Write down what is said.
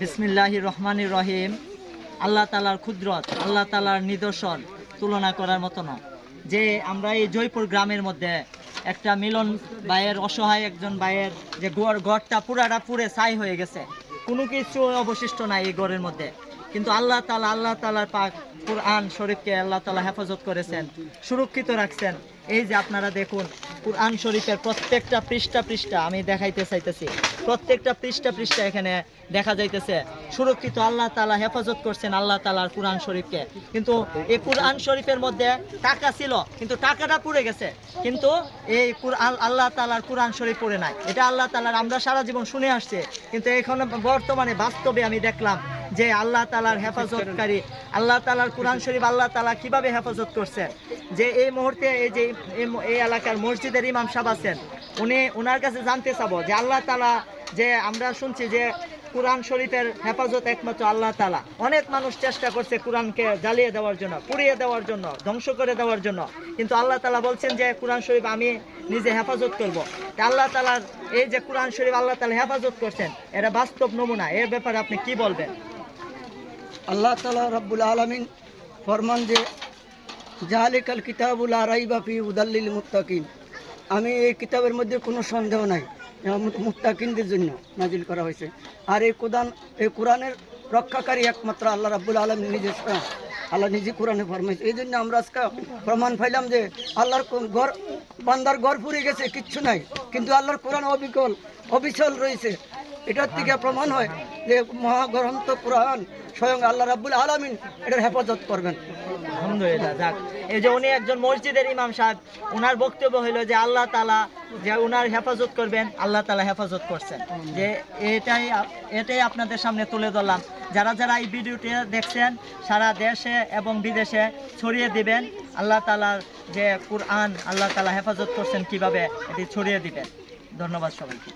বিসমিল্লাহ রহমান রহিম। আল্লাহ তালার ক্ষুদ্রত আল্লাহ তালার নিদর্শন তুলনা করার মতো নয়। যে আমরা এই জয়পুর গ্রামের মধ্যে একটা মিলন ভাইয়ের, অসহায় একজন ভাইয়ের যে গড় ঘরটা পুরাটা পুরে ছাই হয়ে গেছে। কোনো কিছু অবশিষ্ট নাই এই গড়ের মধ্যে। কিন্তু আল্লাহ তালা আল্লাহ তালার পাক কুরআন শরীফকে আল্লাহ তালা হেফাজত করেছেন, সুরক্ষিত রাখছেন। এই যে আপনারা দেখুন, কুরআন শরীফের প্রত্যেকটা পৃষ্ঠা পৃষ্ঠা আমি দেখাইতে চাইতেছি। প্রত্যেকটা পৃষ্ঠা পৃষ্ঠা এখানে দেখা যাইতেছে। সুরক্ষিত আল্লাহ তালা হেফাজত করছেন আল্লাহ তালার কুরআন শরীফকে। কিন্তু এই কুরআন শরীফের মধ্যে টাকা ছিল, কিন্তু টাকাটা পুড়ে গেছে। কিন্তু এই আল্লাহ তালার কোরআন শরীফ পড়ে নাই। এটা আল্লাহ তালার আমরা সারা জীবন শুনে আসছে। কিন্তু এখন বর্তমানে বাস্তবে আমি দেখলাম যে আল্লাহ তালার হেফাজতকারী। আল্লাহ তালার কোরআন শরীফ আল্লাহ তালা কীভাবে হেফাজত করছেন যে এই মুহূর্তে এই যে এই এলাকার মসজিদের ইমাম সাহেব আছেন, উনি ওনার কাছে জানতে চাবো যে আল্লাহ তালা যে আমরা শুনছি যে কোরআন শরীফের হেফাজত একমাত্র আল্লাহ তালা অনেক মানুষ চেষ্টা করছে কোরআনকে জ্বালিয়ে দেওয়ার জন্য, পুড়িয়ে দেওয়ার জন্য, ধ্বংস করে দেওয়ার জন্য। কিন্তু আল্লাহ তালা বলছেন যে কোরআন শরীফ আমি নিজে হেফাজত করব। আল্লাহ তালার এই যে কোরআন শরীফ আল্লাহ তালা হেফাজত করছেন, এটা বাস্তব নমুনা, এর ব্যাপারে আপনি কি বলবেন? আল্লাহ তালা রব্বুল আলমিন ফরমান যে জাহালিকাল কিতাবুল আরাইবাফি উদাল্লিল মুত্তাকিন। আমি এই কিতাবের মধ্যে কোনো সন্দেহ নাই মুত- মুত্তাকিনদের জন্য নাজিল করা হয়েছে। আর এই কোরআন, এই কোরআনের রক্ষাকারী একমাত্র আল্লাহ রাব্বুল আলম নিজে। আল্লাহ নিজে কোরআনে ফরমাইছে। এই জন্য আমরা আজকে প্রমাণ পাইলাম যে, আল্লাহর ঘর, বান্দার ঘর পুড়ে গেছে, কিচ্ছু নাই। কিন্তু আল্লাহর কোরআন অবিকল, অবিচল রয়েছে। এটার থেকে প্রমাণ হয় যে মহাগ্রন্থ কোরআন স্বয়ং আল্লাহ রাব্বুল আলমিন এটার হেফাজত করবেন। আলহামদুলিল্লাহ, যাক। এই যে উনি একজন মসজিদের ইমাম সাহেব ওনার বক্তব্য হলো যে আল্লাহ তালা যে ওনার হেফাজত করবেন, আল্লাহ তালা হেফাজত করছেন। যে এটাই এটাই আপনাদের সামনে তুলে ধরলাম। যারা যারা এই ভিডিওটি দেখছেন, সারা দেশে এবং বিদেশে ছড়িয়ে দিবেন, আল্লাহ তালার যে কুরআন, আল্লাহ তালা হেফাজত করছেন কীভাবে, এটি ছড়িয়ে দিবেন। ধন্যবাদ সবাইকে।